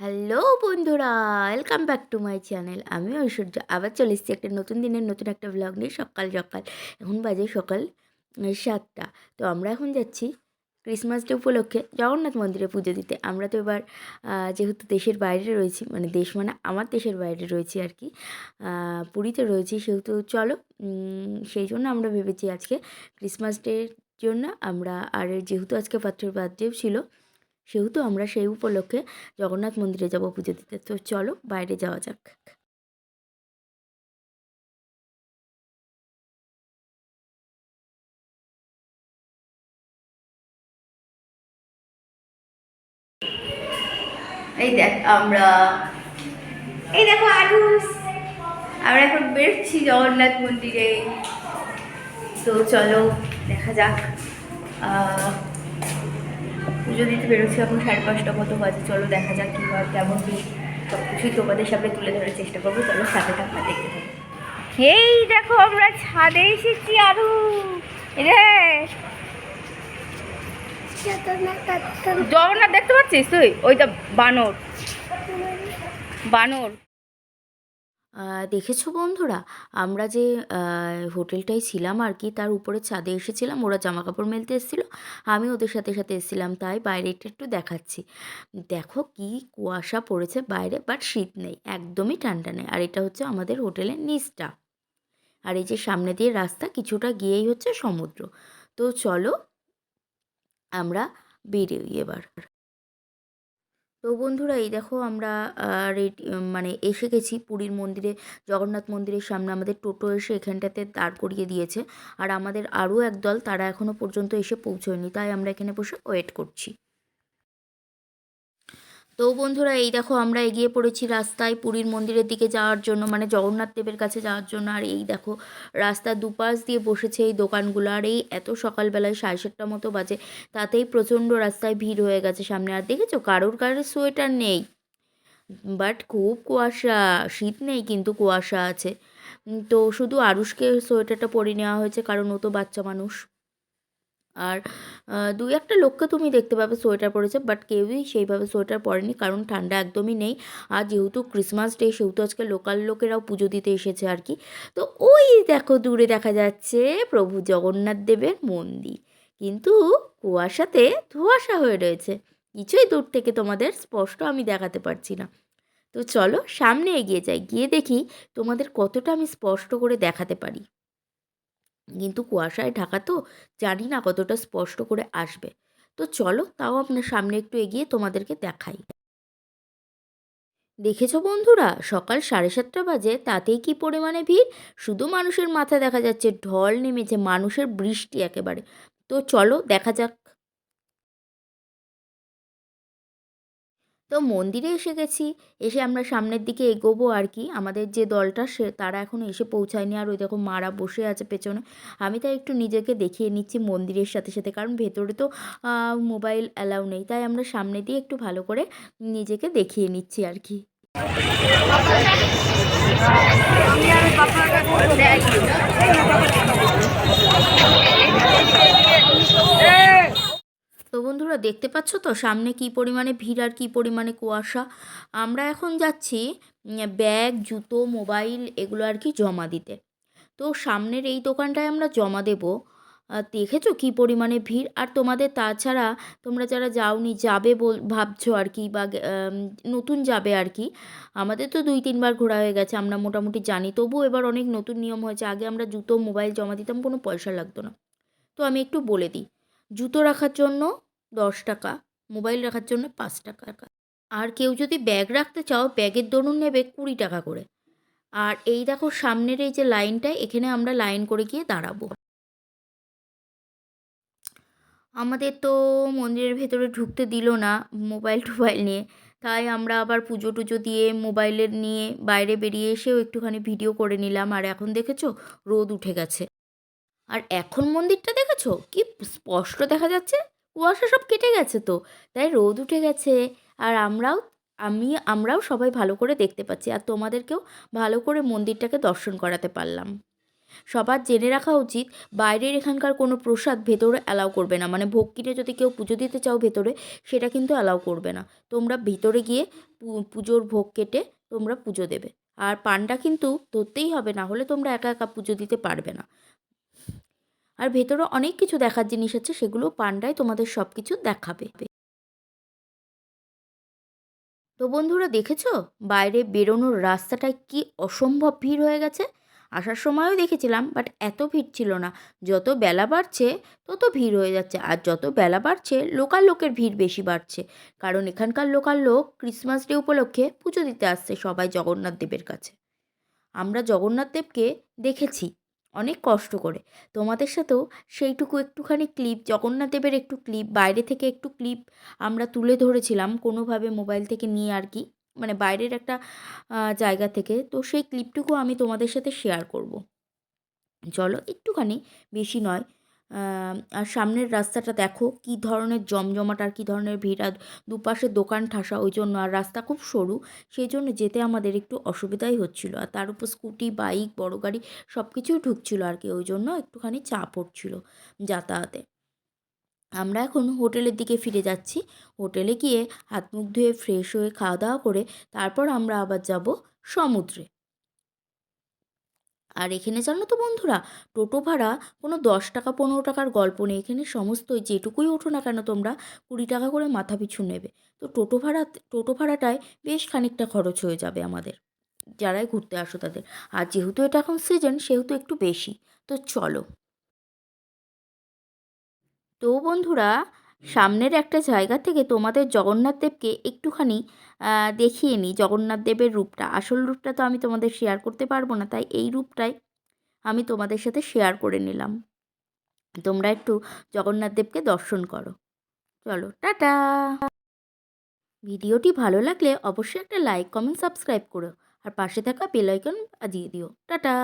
Hello বন্ধুরা welcome back to my channel আমি ঐশ্বর্য, আবার চলে এসেছি একটা নতুন দিনের নতুন একটা ব্লগ নিয়ে সকাল সকাল। এখন বাজে সকাল সাতটা। তো আমরা এখন যাচ্ছি ক্রিসমাস ডে উপলক্ষে জগন্নাথ মন্দিরে পুজো দিতে। আমরা তো এবার যেহেতু দেশের বাইরে রয়েছি মানে দেশ মানে আমার দেশের বাইরে রয়েছি আর কি পুরীতে রয়েছি সেহেতু চলো সেই জন্য আমরা ভেবেছি আজকে ক্রিসমাস ডের জন্য আমরা, আর যেহেতু আজকে পাত্রের বার্থডেও ছিল সেহেতু আমরা সেই উপলক্ষে জগন্নাথ মন্দিরে যাব পুজো দিতে। তো চলো বাইরে যাওয়া যাক। এই দেখ, আমরা এই দেখো আরুষ আমরা এখন বেরোচ্ছি জগন্নাথ মন্দিরে। তো চলো, দেখা যাক। পুজো দিতে বেরোচ্ছি এখন সাড়ে পাঁচটা মতো বাজে। চলো দেখা যাক কী হয় কেমন কি সব কিছুই তোমাদের সামনে তুলে ধরার চেষ্টা করব। চলো সাথে থাকবা দেখতে থাকো। এই দেখো আমরা ছাদে এসেছি আরু। রে জগন্নাথ দেখতে পাচ্ছিস তুই? ওইটা বানর। বানর। দেখেছ বন্ধুরা? আমরা যে হোটেলটায় ছিলাম আর কি, তার উপরে ছাদে এসেছিলাম, ওরা জামা কাপড় মেলতে এসেছিল, আমি ওদের সাথে সাথে এসেছিলাম, তাই বাইরে একটু একটু দেখাচ্ছি। দেখো কি কুয়াশা পড়েছে বাইরে বাট শীত নেই, একদমই ঠান্ডা নেই, আর এটা হচ্ছে আমাদের হোটেলের নিচটা। আর এই যে সামনে দিয়ে রাস্তা, কিছুটা গিয়েই হচ্ছে সমুদ্র। তো চলো, আমরা বেরোই এবার। তো বন্ধুরা এই দেখো আমরা রেডি মানে এসে গেছি পুরীর মন্দিরে, জগন্নাথ মন্দিরের সামনে। আমাদের টোটো এসে এখানটাতে দাঁড় করিয়ে দিয়েছে। আর আমাদের আরও একদল, তারা এখনও পর্যন্ত এসে পৌঁছয়নি। তাই আমরা এখানে বসে ওয়েট করছি। তো বন্ধুরা, এই দেখো আমরা এগিয়ে পড়েছি রাস্তায় পুরীর মন্দিরের দিকে যাওয়ার জন্য মানে জগন্নাথ দেবের কাছে যাওয়ার জন্য। আর এই দেখো, রাস্তার দুপাশ দিয়ে বসেছে এই দোকানগুলো। আর এই এত সকালবেলায় সাড়ে সাতটা মতো বাজে, তাতেই প্রচণ্ড রাস্তায় ভিড় হয়ে গেছে সামনে। আর দেখেছ, কারোর কারোর সোয়েটার নেই। বাট খুব কুয়াশা, শীত নেই কিন্তু কুয়াশা আছে। তো শুধু আরুষকে সোয়েটারটা পরে নেওয়া হয়েছে, কারণ ও তো বাচ্চা মানুষ। আর দুই একটা লোককে তুমি দেখতে পাবে সোয়েটার পরেছে বাট কেউই সেইভাবে সোয়েটার পরেনি, কারণ ঠান্ডা একদমই নেই। আর যেহেতু ক্রিসমাস ডে সেহেতু আজকে লোকাল লোকেরাও পুজো দিতে এসেছে আর কি। তো ওই দেখো, দূরে দেখা যাচ্ছে প্রভু জগন্নাথ দেবের মন্দির। কিন্তু কুয়াশাতে ধোঁয়াশা হয়ে রয়েছে। কিছুই দূর থেকে তোমাদের স্পষ্ট আমি দেখাতে পারছি না। তো চলো সামনে এগিয়ে যাই, গিয়ে দেখি তোমাদের কতটা আমি স্পষ্ট করে দেখাতে পারি। কিন্তু কুয়াশায় ঢাকা তো জানি না কতটা স্পষ্ট করে আসবে। তো চলো তাও আপনার সামনে একটু এগিয়ে তোমাদেরকে দেখাই। দেখেছ বন্ধুরা, সকাল সাড়ে সাতটা বাজে, তাতেই কি পরিমাণে ভিড়? শুধু মানুষের মাথা দেখা যাচ্ছে ঢল নেমেছে, মানুষের বৃষ্টি একেবারে। তো চলো দেখা যাক তো মন্দিরে এসে গেছি। এসে আমরা সামনের দিকে এগোবো আর কি। আমাদের যে দলটা, সে, তারা এখন এসে পৌঁছায়নি আর ওই দেখো মারা বসে আছে পেছনে। আমি তাই একটু নিজেকে দেখিয়ে নিচ্ছি মন্দিরের সাথে সাথে, কারণ ভেতরে তো মোবাইল অ্যালাউ নেই। তাই আমরা সামনে দিয়ে একটু ভালো করে নিজেকে দেখিয়ে নিচ্ছি আর কি তো বন্ধুরা দেখতে পাচ্ছ তো? সামনে কি পরিমাণে ভিড় আর কি পরিমাণে কুয়াশা? আমরা এখন যাচ্ছি ব্যাগ, জুতো, মোবাইল এগুলো আর কি জমা দিতে। তো সামনের এই দোকানটায় আমরা জমা দেব। দেখেছ কি পরিমাণে ভিড়? আর তোমাদের তাছাড়া তোমরা যারা যাওনি, যাবে বল, ভাবছ আর কি বা নতুন যাবে আর কি, আমাদের তো দুই তিনবার ঘোরা হয়ে গেছে, আমরা মোটামুটি জানি। তবু এবার অনেক নতুন নিয়ম হয়েছে। আগে আমরা জুতো, মোবাইল জমা দিতাম, কোনো পয়সা লাগতো না। তো আমি একটু বলে দিই। জুতো রাখার জন্য দশ টাকা, মোবাইল রাখার জন্য পাঁচ টাকা। আর কেউ যদি ব্যাগ রাখতে চাও, ব্যাগের দরুন নেবে কুড়ি টাকা করে। আর এই দেখো সামনের এই যে লাইনটা, এখানে আমরা লাইন করে গিয়ে দাঁড়াবো। আমাদের তো মন্দিরের ভেতরে ঢুকতে দিল না মোবাইল টোবাইল নিয়ে। তাই আমরা আবার পুজো টুজো দিয়ে মোবাইলের নিয়ে বাইরে বেরিয়ে এসেও একটুখানি ভিডিও করে নিলাম। আর এখন দেখেছ, রোদ উঠে গেছে। আর এখন মন্দিরটা দেখেছ? কি স্পষ্ট দেখা যাচ্ছে। কুয়াশা সব কেটে গেছে তো, তাই রোদ উঠে গেছে। আর আমরাও, আমি, আমরাও সবাই ভালো করে দেখতে পাচ্ছি। আর তোমাদেরকেও ভালো করে মন্দিরটাকে দর্শন করাতে পারলাম। সবার জেনে রাখা উচিত, বাইরের এখানকার কোনো প্রসাদ ভেতরে অ্যালাউ করবে না। মানে ভোগ কিনে যদি কেউ পুজো দিতে চাও ভেতরে, সেটা কিন্তু অ্যালাউ করবে না। তোমরা ভিতরে গিয়ে পুজোর ভোগ কেটে তোমরা পুজো দেবে। আর পানটা কিন্তু ধরতেই হবে, না হলে তোমরা একা একা পুজো দিতে পারবে না। আর ভেতরে অনেক কিছু দেখার জিনিস আছে, সেগুলো পান্ডায় তোমাদের সব কিছু দেখাবে। তো বন্ধুরা দেখেছ? বাইরে বেরোনোর রাস্তাটায় কি অসম্ভব ভিড় হয়ে গেছে? আসার সময়ও দেখেছিলাম, বাট এত ভিড় ছিল না। যত বেলা বাড়ছে, তত ভিড় হয়ে যাচ্ছে। আর যত বেলা বাড়ছে, লোকাল লোকের ভিড় বেশি বাড়ছে। কারণ এখানকার লোকাল লোক ক্রিসমাস ডে উপলক্ষে পুজো দিতে আসছে সবাই জগন্নাথ দেবের কাছে। আমরা জগন্নাথ দেবকে দেখেছি। অনেক কষ্ট করে। তোমাদের সাথেও সেইটুকু একটুখানি ক্লিপ জগন্নাথদেবের একটু ক্লিপ বাইরে থেকে একটু ক্লিপ আমরা তুলে ধরেছিলাম কোনোভাবে মোবাইল থেকে নিয়ে আর কি মানে বাইরের একটা জায়গা থেকে। তো সেই ক্লিপটুকু আমি তোমাদের সাথে শেয়ার করব। চলো একটুখানি, বেশি নয়। আর সামনের রাস্তাটা দেখো, কি ধরনের জমজমাট আর কী ধরনের ভিড়, আর দুপাশে দোকান ঠাসা, ওই জন্য আর রাস্তা খুব সরু। সেই জন্য যেতে আমাদের একটু অসুবিধাই হচ্ছিল, আর তার উপর স্কুটি, বাইক, বড় গাড়ি সব কিছুই ঢুকছিল আর কি, ওই জন্য একটুখানি চাপ হচ্ছিল যাতায়াতে। আমরা এখন হোটেলের দিকে ফিরে যাচ্ছি, হোটেলে গিয়ে হাত মুখ ধুয়ে ফ্রেশ হয়ে খাওয়া দাওয়া করে তারপর আমরা আবার যাব সমুদ্রে। আর এখানে জানো তো বন্ধুরা, টোটো ভাড়া কোনো দশ টাকা, পনেরো টাকার গল্প নেই। এখানে সমস্ত যেটুকুই ওঠো না কেন তোমরা, কুড়ি টাকা করে মাথা পিছু নেবে। তো টোটো ভাড়া, টোটো ভাড়াটায় বেশ খানিকটা খরচ হয়ে যাবে আমাদের, যারাই ঘুরতে আসো তাদের। আর যেহেতু এটা এখন সিজন সেহেতু একটু বেশি। তো চলো। তো বন্ধুরা সামনের একটা জায়গা থেকে তোমাদের জগন্নাথ দেবকে একটুখানি দেখিয়ে নিই জগন্নাথ দেবের রূপটা। আসল রূপটা তো আমি তোমাদের শেয়ার করতে পারব না, তাই এই রূপটাই আমি তোমাদের সাথে শেয়ার করে নিলাম। তোমরা একটু জগন্নাথ দেবকে দর্শন করো। চলো, টাটা! ভিডিওটি ভালো লাগলে অবশ্যই একটা লাইক কমেন্ট সাবস্ক্রাইব করো। আর পাশে থাকা বেল আইকন বাজিয়ে দিও। টাটা!